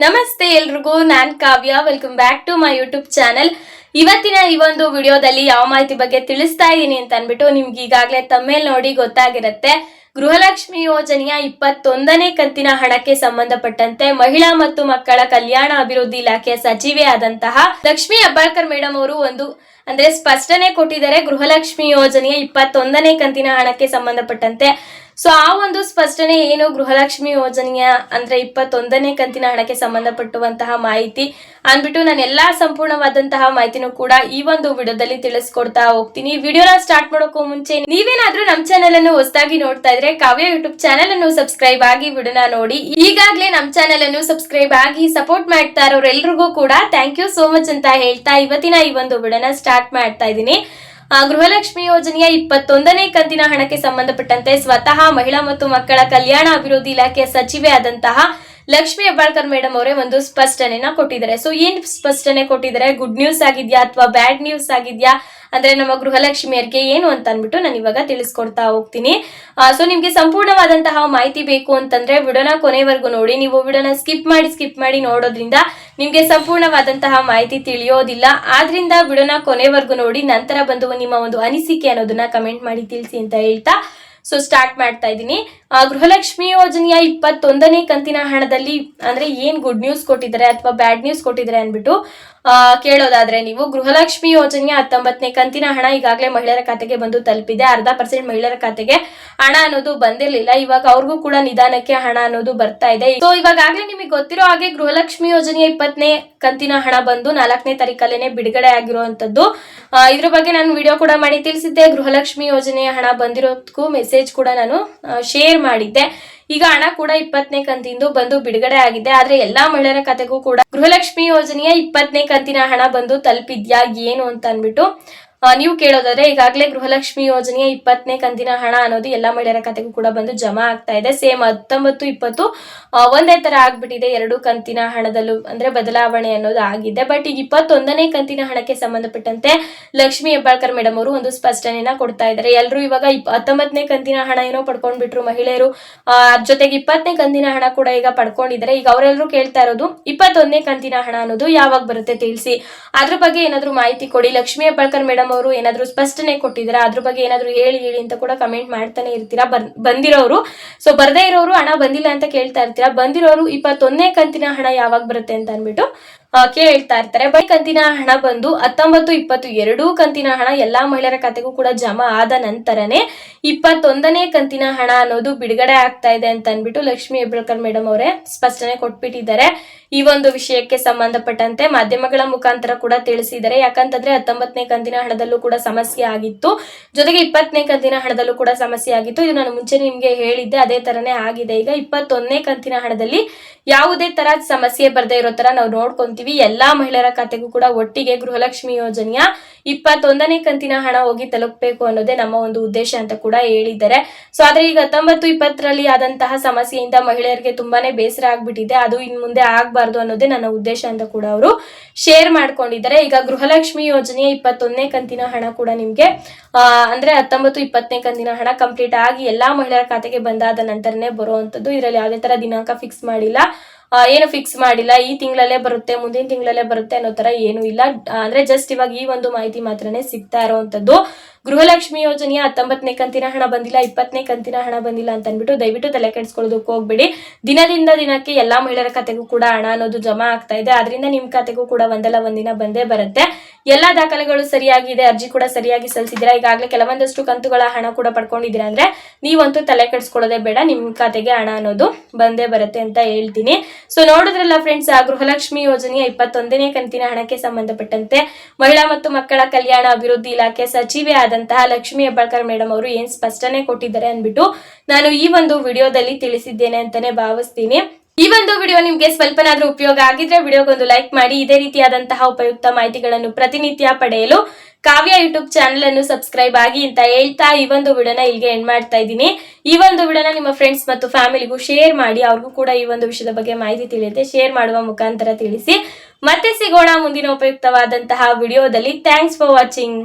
ನಮಸ್ತೆ ಎಲ್ರಿಗೂ, ನಾನ್ Kavya. Welcome back to my YouTube channel ಇವತ್ತಿನ ಈ ಒಂದು ವಿಡಿಯೋದಲ್ಲಿ ಯಾವ ಮಾಹಿತಿ ಬಗ್ಗೆ ತಿಳಿಸ್ತಾ ಇದ್ದೀನಿ ಅಂತ ಅನ್ಬಿಟ್ಟು ನಿಮ್ಗೆ ಈಗಾಗಲೇ ತಮ್ಮೇಲ್ ನೋಡಿ ಗೊತ್ತಾಗಿರುತ್ತೆ. ಗೃಹಲಕ್ಷ್ಮಿ ಯೋಜನೆಯ ಇಪ್ಪತ್ತೊಂದನೇ ಕಂತಿನ ಹಣಕ್ಕೆ ಸಂಬಂಧಪಟ್ಟಂತೆ ಮಹಿಳಾ ಮತ್ತು ಮಕ್ಕಳ ಕಲ್ಯಾಣ ಅಭಿವೃದ್ಧಿ ಇಲಾಖೆಯ ಸಚಿವೆ ಆದಂತಹ ಲಕ್ಷ್ಮಿ ಅಬ್ಬಾಳ್ಕರ್ ಮೇಡಮ್ ಅವರು ಒಂದು, ಅಂದ್ರೆ ಸ್ಪಷ್ಟನೆ ಕೊಟ್ಟಿದ್ದಾರೆ. ಗೃಹಲಕ್ಷ್ಮಿ ಯೋಜನೆಯ ಇಪ್ಪತ್ತೊಂದನೇ ಕಂತಿನ ಹಣಕ್ಕೆ ಸಂಬಂಧಪಟ್ಟಂತೆ ಸೊ ಆ ಒಂದು ಸ್ಪಷ್ಟನೆ ಏನು ಗೃಹಲಕ್ಷ್ಮಿ ಯೋಜನೆಯ ಅಂದ್ರೆ ಇಪ್ಪತ್ತೊಂದನೇ ಕಂತಿನ ಹಣಕ್ಕೆ ಸಂಬಂಧಪಟ್ಟುವಂತಹ ಮಾಹಿತಿ ಅಂದ್ಬಿಟ್ಟು ನಾನು ಎಲ್ಲಾ ಸಂಪೂರ್ಣವಾದಂತಹ ಮಾಹಿತಿನೂ ಕೂಡ ಈ ಒಂದು ವಿಡಿಯೋದಲ್ಲಿ ತಿಳಿಸ್ಕೊಡ್ತಾ ಹೋಗ್ತೀನಿ. ವಿಡಿಯೋನ ಸ್ಟಾರ್ಟ್ ಮಾಡೋಕ್ಕೂ ಮುಂಚೆ ನೀವೇನಾದ್ರೂ ನಮ್ಮ ಚಾನೆಲ್ ಅನ್ನು ಹೊಸದಾಗಿ ನೋಡ್ತಾ ಇದ್ರೆ ಕಾವ್ಯ ಯೂಟ್ಯೂಬ್ ಚಾನೆಲ್ ಅನ್ನು ಸಬ್ಸ್ಕ್ರೈಬ್ ಆಗಿ ವಿಡಿಯೋನ ನೋಡಿ. ಈಗಾಗಲೇ ನಮ್ಮ ಚಾನೆಲ್ ಅನ್ನು ಸಬ್ಸ್ಕ್ರೈಬ್ ಆಗಿ ಸಪೋರ್ಟ್ ಮಾಡ್ತಾ ಇರೋರೆಲ್ರಿಗೂ ಕೂಡ ಥ್ಯಾಂಕ್ ಯು ಸೋ ಮಚ್ ಅಂತ ಹೇಳ್ತಾ ಇವತ್ತಿನ ಈ ಒಂದು ವಿಡಿಯೋನ ಸ್ಟಾರ್ಟ್ ಮಾಡ್ತಾ ಇದ್ದೀನಿ. ಗೃಹಲಕ್ಷ್ಮಿ ಯೋಜನೆಯ ಇಪ್ಪತ್ತೊಂದನೇ ಕಂತಿನ ಹಣಕ್ಕೆ ಸಂಬಂಧಪಟ್ಟಂತೆ ಸ್ವತಃ ಮಹಿಳಾ ಮತ್ತು ಮಕ್ಕಳ ಕಲ್ಯಾಣ ಅಭಿವೃದ್ಧಿ ಇಲಾಖೆಯ ಸಚಿವೆ ಆದಂತಹ ಲಕ್ಷ್ಮಿ ಹೆಬ್ಬಾಳ್ಕರ್ ಮೇಡಮ್ ಅವರೇ ಒಂದು ಸ್ಪಷ್ಟನೆನ ಕೊಟ್ಟಿದ್ದಾರೆ. ಸೊ ಏನ್ ಸ್ಪಷ್ಟನೆ ಕೊಟ್ಟಿದ್ದಾರೆ? ಗುಡ್ ನ್ಯೂಸ್ ಆಗಿದ್ಯಾ ಅಥವಾ ಬ್ಯಾಡ್ ನ್ಯೂಸ್ ಆಗಿದ್ಯಾ? ಅಂದ್ರೆ ನಮ್ಮ ಗೃಹಲಕ್ಷ್ಮಿಯರಿಗೆ ಏನು ಅಂತ ಅನ್ಬಿಟ್ಟು ನಾನು ಇವಾಗ ತಿಳಿಸ್ಕೊಡ್ತಾ ಹೋಗ್ತೀನಿ. ಸೊ ನಿಮ್ಗೆ ಸಂಪೂರ್ಣವಾದಂತಹ ಮಾಹಿತಿ ಬೇಕು ಅಂತಂದ್ರೆ ವಿಡಿಯೋನ ಕೊನೆವರೆಗೂ ನೋಡಿ. ನೀವು ವಿಡಿಯೋನ ಸ್ಕಿಪ್ ಮಾಡಿ ಸ್ಕಿಪ್ ಮಾಡಿ ನೋಡೋದ್ರಿಂದ ನಿಮ್ಗೆ ಸಂಪೂರ್ಣವಾದಂತಹ ಮಾಹಿತಿ ತಿಳಿಯೋದಿಲ್ಲ. ಆದ್ರಿಂದ ವಿಡಿಯೋನ ಕೊನೆವರೆಗೂ ನೋಡಿ, ನಂತರ ಬಂದು ನಿಮ್ಮ ಒಂದು ಅನಿಸಿಕೆ ಅನ್ನೋದನ್ನ ಕಮೆಂಟ್ ಮಾಡಿ ತಿಳಿಸಿ ಅಂತ ಹೇಳ್ತಾ ಸೊ ಸ್ಟಾರ್ಟ್ ಮಾಡ್ತಾ ಇದ್ದೀನಿ. ಗೃಹಲಕ್ಷ್ಮಿ ಯೋಜನೆಯ ಇಪ್ಪತ್ತೊಂದನೇ ಕಂತಿನ ಹಣದಲ್ಲಿ ಅಂದ್ರೆ ಏನ್ ಗುಡ್ ನ್ಯೂಸ್ ಕೊಟ್ಟಿದ್ದಾರೆ ಅಥವಾ ಬ್ಯಾಡ್ ನ್ಯೂಸ್ ಕೊಟ್ಟಿದ್ದಾರೆ ಅನ್ಬಿಟ್ಟು ಆ, ಕೇಳೋದಾದ್ರೆ ನೀವು ಗೃಹಲಕ್ಷ್ಮಿ ಯೋಜನೆಯ ಹತ್ತೊಂಬತ್ತನೇ ಕಂತಿನ ಹಣ ಈಗಾಗಲೇ ಮಹಿಳೆಯರ ಖಾತೆಗೆ ಬಂದು ತಲುಪಿದೆ. ಅರ್ಧ ಪರ್ಸೆಂಟ್ ಮಹಿಳೆಯರ ಖಾತೆಗೆ ಹಣ ಅನ್ನೋದು ಬಂದಿರಲಿಲ್ಲ. ಇವಾಗ ಅವ್ರಿಗೂ ಕೂಡ ನಿಧಾನಕ್ಕೆ ಹಣ ಅನ್ನೋದು ಬರ್ತಾ ಇದೆ. ಸೊ ಇವಾಗಾಗ್ಲೇ ನಿಮಗೆ ಗೊತ್ತಿರೋ ಹಾಗೆ ಗೃಹಲಕ್ಷ್ಮಿ ಯೋಜನೆಯ ಇಪ್ಪತ್ತನೇ ಕಂತಿನ ಹಣ ಬಂದು ನಾಲ್ಕನೇ ತಾರೀಕಲ್ಲೇನೆ ಬಿಡುಗಡೆ ಆಗಿರುವಂತದ್ದು ಆ, ಇದ್ರ ಬಗ್ಗೆ ನಾನು ವಿಡಿಯೋ ಕೂಡ ಮಾಡಿ ತಿಳಿಸಿದ್ದೆ. ಗೃಹಲಕ್ಷ್ಮಿ ಯೋಜನೆಯ ಹಣ ಬಂದಿರೋದಕ್ಕೂ ಮೆಸೇಜ್ ಕೂಡ ನಾನು ಶೇರ್ ಮಾಡಿದ್ದೆ. ಈಗ ಹಣ ಕೂಡ ಇಪ್ಪತ್ತನೇ ಕಂತಿಂದು ಬಂದು ಬಿಡುಗಡೆ ಆಗಿದೆ. ಆದ್ರೆ ಎಲ್ಲಾ ಮಹಿಳೆಯರ ಕತೆಗೂ ಕೂಡ ಗೃಹಲಕ್ಷ್ಮಿ ಯೋಜನೆಯ ಇಪ್ಪತ್ತನೇ ಕಂತಿನ ಹಣ ಬಂದು ತಲುಪಿದ್ಯಾ ಏನು ಅಂತ ಅನ್ಬಿಟ್ಟು ಆ, ನೀವು ಕೇಳೋದಾದ್ರೆ, ಈಗಾಗಲೇ ಗೃಹಲಕ್ಷ್ಮಿ ಯೋಜನೆಯ ಇಪ್ಪತ್ತನೇ ಕಂತಿನ ಹಣ ಅನ್ನೋದು ಎಲ್ಲಾ ಮಹಿಳೆಯರ ಖಾತೆಗೂ ಕೂಡ ಬಂದು ಜಮಾ ಆಗ್ತಾ ಇದೆ. ಸೇಮ್ ಹತ್ತೊಂಬತ್ತು ಇಪ್ಪತ್ತು ಒಂದೇ ತರ ಆಗ್ಬಿಟ್ಟಿದೆ ಎರಡು ಕಂತಿನ ಹಣದಲ್ಲೂ, ಅಂದ್ರೆ ಬದಲಾವಣೆ ಅನ್ನೋದು ಆಗಿದೆ. ಬಟ್ ಈಗ ಇಪ್ಪತ್ತೊಂದನೇ ಕಂತಿನ ಹಣಕ್ಕೆ ಸಂಬಂಧಪಟ್ಟಂತೆ ಲಕ್ಷ್ಮಿ ಹೆಬ್ಬಾಳ್ಕರ್ ಮೇಡಮ್ ಅವರು ಒಂದು ಸ್ಪಷ್ಟನೆಯನ್ನ ಕೊಡ್ತಾ ಇದ್ದಾರೆ. ಎಲ್ಲರೂ ಇವಾಗ ಹತ್ತೊಂಬತ್ತನೇ ಕಂತಿನ ಹಣ ಏನೋ ಪಡ್ಕೊಂಡ್ಬಿಟ್ರು ಮಹಿಳೆಯರು. ಅದ್ರ ಅದ್ ಜೊತೆಗೆ ಇಪ್ಪತ್ತನೇ ಕಂತಿನ ಹಣ ಕೂಡ ಈಗ ಪಡ್ಕೊಂಡಿದ್ದಾರೆ. ಈಗ ಅವರೆಲ್ಲರೂ ಕೇಳ್ತಾ ಇರೋದು, ಇಪ್ಪತ್ತೊಂದನೇ ಕಂತಿನ ಹಣ ಅನ್ನೋದು ಯಾವಾಗ ಬರುತ್ತೆ ತಿಳಿಸಿ. ಅದ್ರ ಬಗ್ಗೆ ಏನಾದ್ರು ಮಾಹಿತಿ ಕೊಡಿ. ಲಕ್ಷ್ಮಿ ಹೆಬ್ಬಾಳ್ಕರ್ ಮೇಡಮ್ ಅವರು ಏನಾದ್ರು ಸ್ಪಷ್ಟನೆ ಕೊಟ್ಟಿದ್ದೀರಾ? ಅದ್ರ ಬಗ್ಗೆ ಏನಾದ್ರು ಹೇಳಿ ಹೇಳಿ ಅಂತ ಕೂಡ ಕಮೆಂಟ್ ಮಾಡ್ತಾನೆ ಇರ್ತೀರಾ? ಬಂದಿರೋರು. ಸೊ ಬರ್ದೇ ಇರೋರು ಹಣ ಬಂದಿಲ್ಲ ಅಂತ ಕೇಳ್ತಾ ಇರ್ತೀರಾ? ಬಂದಿರೋರು ಇಪ್ಪತ್ತೊಂದನೇ ಕಂತಿನ ಹಣ ಯಾವಾಗ ಬರುತ್ತೆ ಅಂತ ಅನ್ಬಿಟ್ಟು ಆ, ಕೇಳ್ತಾ ಇರ್ತಾರೆ. ಬೈ ಕಂತಿನ ಹಣ ಬಂದು ಹತ್ತೊಂಬತ್ತು, ಇಪ್ಪತ್ತು, ಎರಡೂ ಕಂತಿನ ಹಣ ಎಲ್ಲಾ ಮಹಿಳೆಯರ ಖಾತೆಗೂ ಕೂಡ ಜಮಾ ಆದ ನಂತರನೇ ಇಪ್ಪತ್ತೊಂದನೇ ಕಂತಿನ ಹಣ ಅನ್ನೋದು ಬಿಡುಗಡೆ ಆಗ್ತಾ ಇದೆ ಅಂತ ಅಂದ್ಬಿಟ್ಟು ಲಕ್ಷ್ಮಿ ಹೆಬ್ಬಳ್ಕರ್ ಮೇಡಮ್ ಅವರೇ ಸ್ಪಷ್ಟನೆ ಕೊಟ್ಬಿಟ್ಟಿದ್ದಾರೆ. ಈ ಒಂದು ವಿಷಯಕ್ಕೆ ಸಂಬಂಧಪಟ್ಟಂತೆ ಮಾಧ್ಯಮಗಳ ಮುಖಾಂತರ ಕೂಡ ತಿಳಿಸಿದ್ದಾರೆ. ಯಾಕಂತಂದ್ರೆ ಹತ್ತೊಂಬತ್ತನೇ ಕಂತಿನ ಹಣದಲ್ಲೂ ಕೂಡ ಸಮಸ್ಯೆ ಆಗಿತ್ತು. ಜೊತೆಗೆ ಇಪ್ಪತ್ತನೇ ಕಂತಿನ ಹಣದಲ್ಲೂ ಕೂಡ ಸಮಸ್ಯೆ ಆಗಿತ್ತು. ಇದು ನಾನು ಮುಂಚೆ ನಿಮ್ಗೆ ಹೇಳಿದ್ದೆ, ಅದೇ ತರನೇ ಆಗಿದೆ. ಈಗ ಇಪ್ಪತ್ತೊಂದನೇ ಕಂತಿನ ಹಣದಲ್ಲಿ ಯಾವುದೇ ತರ ಸಮಸ್ಯೆ ಬರ್ದೇ ಇರೋ ತರ ನಾವು ನೋಡ್ಕೊಂತೀವಿ. ಎಲ್ಲಾ ಮಹಿಳೆಯರ ಖಾತೆಗೂ ಕೂಡ ಒಟ್ಟಿಗೆ ಗೃಹಲಕ್ಷ್ಮಿ ಯೋಜನೆಯ ಇಪ್ಪತ್ತೊಂದನೇ ಕಂತಿನ ಹಣ ಹೋಗಿ ತಲುಪಬೇಕು ಅನ್ನೋದೇ ನಮ್ಮ ಒಂದು ಉದ್ದೇಶ ಅಂತ ಕೂಡ ಹೇಳಿದ್ದಾರೆ. ಸೊ ಆದ್ರೆ ಈಗ ಹತ್ತೊಂಬತ್ತು ಇಪ್ಪತ್ತರಲ್ಲಿ ಆದಂತಹ ಸಮಸ್ಯೆಯಿಂದ ಮಹಿಳೆಯರಿಗೆ ತುಂಬಾನೇ ಬೇಸರ ಆಗ್ಬಿಟ್ಟಿದೆ. ಅದು ಇನ್ ಮುಂದೆ ಆಗ್ಬಾರ್ದು ಅನ್ನೋದೇ ನನ್ನ ಉದ್ದೇಶ ಅಂತ ಕೂಡ ಅವರು ಶೇರ್ ಮಾಡ್ಕೊಂಡಿದ್ದಾರೆ. ಈಗ ಗೃಹಲಕ್ಷ್ಮಿ ಯೋಜನೆಯ ಇಪ್ಪತ್ತೊಂದನೇ ಕಂತಿನ ಹಣ ಕೂಡ ನಿಮ್ಗೆ ಅಂದ್ರೆ ಹತ್ತೊಂಬತ್ತು ಇಪ್ಪತ್ತನೇ ಕಂತಿನ ಹಣ ಕಂಪ್ಲೀಟ್ ಆಗಿ ಎಲ್ಲಾ ಮಹಿಳೆಯರ ಖಾತೆಗೆ ಬಂದಾದ ನಂತರನೇ ಬರುವಂತದ್ದು ಇದರಲ್ಲಿ ಯಾವುದೇ ತರ ದಿನಾಂಕ ಫಿಕ್ಸ್ ಮಾಡಿಲ್ಲ. ಏನು ಫಿಕ್ಸ್ ಮಾಡಿಲ್ಲ, ಈ ತಿಂಗಳಲ್ಲೇ ಬರುತ್ತೆ, ಮುಂದಿನ ತಿಂಗಳಲ್ಲೇ ಬರುತ್ತೆ ಅನ್ನೋ ತರ ಏನು ಇಲ್ಲ. ಅಂದ್ರೆ ಜಸ್ಟ್ ಇವಾಗ ಈ ಒಂದು ಮಾಹಿತಿ ಮಾತ್ರನೇ ಸಿಗ್ತಾ ಇರುವಂತದ್ದು ಗೃಹಲಕ್ಷ್ಮಿ ಯೋಜನೆಯ ಹತ್ತೊಂಬತ್ತನೇ ಕಂತಿನ ಹಣ ಬಂದಿಲ್ಲ, ಇಪ್ಪತ್ತನೇ ಕಂತಿನ ಹಣ ಬಂದಿಲ್ಲ ಅಂತ ಅಂದ್ಬಿಟ್ಟು ದಯವಿಟ್ಟು ತಲೆ ಕೆಡಿಸ್ಕೊಳ್ಳೋದಕ್ಕೆ ಹೋಗ್ಬೇಡಿ. ದಿನದಿಂದ ದಿನಕ್ಕೆ ಎಲ್ಲಾ ಮಹಿಳೆಯರ ಖಾತೆಗೂ ಕೂಡ ಹಣ ಅನ್ನೋದು ಜಮಾ ಆಗ್ತಾ ಇದೆ. ಅದರಿಂದ ನಿಮ್ ಖಾತೆಗೂ ಕೂಡ ಒಂದಲ್ಲ ಒಂದಿನ ಬಂದೇ ಬರುತ್ತೆ. ಎಲ್ಲಾ ದಾಖಲೆಗಳು ಸರಿಯಾಗಿದೆ, ಅರ್ಜಿ ಕೂಡ ಸರಿಯಾಗಿ ಸಲ್ಲಿಸಿದ್ರೆ ಈಗಾಗಲೇ ಕೆಲವೊಂದಷ್ಟು ಕಂತುಗಳ ಹಣ ಕೂಡ ಪಡ್ಕೊಂಡಿದ್ದೀರಾ ಅಂದ್ರೆ ನೀವಂತೂ ತಲೆ ಕೆಡಿಸ್ಕೊಳ್ಳೋದೇ ಬೇಡ, ನಿಮ್ ಖಾತೆಗೆ ಹಣ ಅನ್ನೋದು ಬಂದೇ ಬರುತ್ತೆ ಅಂತ ಹೇಳ್ತೀನಿ. ಸೊ ನೋಡಿದ್ರಲ್ಲ ಫ್ರೆಂಡ್ಸ್ ಆ ಗೃಹಲಕ್ಷ್ಮಿ ಯೋಜನೆಯ ಇಪ್ಪತ್ತೊಂದನೇ ಕಂತಿನ ಹಣಕ್ಕೆ ಸಂಬಂಧಪಟ್ಟಂತೆ ಮಹಿಳಾ ಮತ್ತು ಮಕ್ಕಳ ಕಲ್ಯಾಣ ಅಭಿವೃದ್ಧಿ ಇಲಾಖೆ ಸಚಿವೆ ಆದಂತಹ ಲಕ್ಷ್ಮಿ ಹೆಬ್ಬಾಳ್ಕರ್ ಮೇಡಮ್ ಅವರು ಏನ್ ಸ್ಪಷ್ಟನೆ ಕೊಟ್ಟಿದ್ದಾರೆ ಅಂದ್ಬಿಟ್ಟು ನಾನು ಈ ಒಂದು ವಿಡಿಯೋದಲ್ಲಿ ತಿಳಿಸಿದ್ದೇನೆ ಅಂತಾನೆ ಭಾವಿಸ್ತೀನಿ. ಈ ಒಂದು ವಿಡಿಯೋ ನಿಮ್ಗೆ ಸ್ವಲ್ಪನಾದ್ರೂ ಉಪಯೋಗ ಆಗಿದ್ರೆ ವಿಡಿಯೋಗೊಂದು ಲೈಕ್ ಮಾಡಿ, ಇದೇ ರೀತಿಯಾದಂತಹ ಉಪಯುಕ್ತ ಮಾಹಿತಿಗಳನ್ನು ಪ್ರತಿನಿತ್ಯ ಪಡೆಯಲು ಕಾವ್ಯ ಯೂಟ್ಯೂಬ್ ಚಾನೆಲ್ ಅನ್ನು ಸಬ್ಸ್ಕ್ರೈಬ್ ಆಗಿ ಅಂತ ಹೇಳ್ತಾ ಈ ಒಂದು ವಿಡಿಯೋನ ಇಲ್ಲಿಗೆ ಎಂಡ್ ಮಾಡ್ತಾ ಇದ್ದೀನಿ. ಈ ಒಂದು ವಿಡಿಯೋನ ನಿಮ್ಮ ಫ್ರೆಂಡ್ಸ್ ಮತ್ತು ಫ್ಯಾಮಿಲಿಗೂ ಶೇರ್ ಮಾಡಿ, ಅವ್ರಿಗೂ ಕೂಡ ಈ ಒಂದು ವಿಷಯದ ಬಗ್ಗೆ ಮಾಹಿತಿ ತಿಳಿಯುತ್ತೆ ಶೇರ್ ಮಾಡುವ ಮುಖಾಂತರ ತಿಳಿಸಿ. ಮತ್ತೆ ಸಿಗೋಣ ಮುಂದಿನ ಉಪಯುಕ್ತವಾದಂತಹ ವಿಡಿಯೋದಲ್ಲಿ. Thanks for watching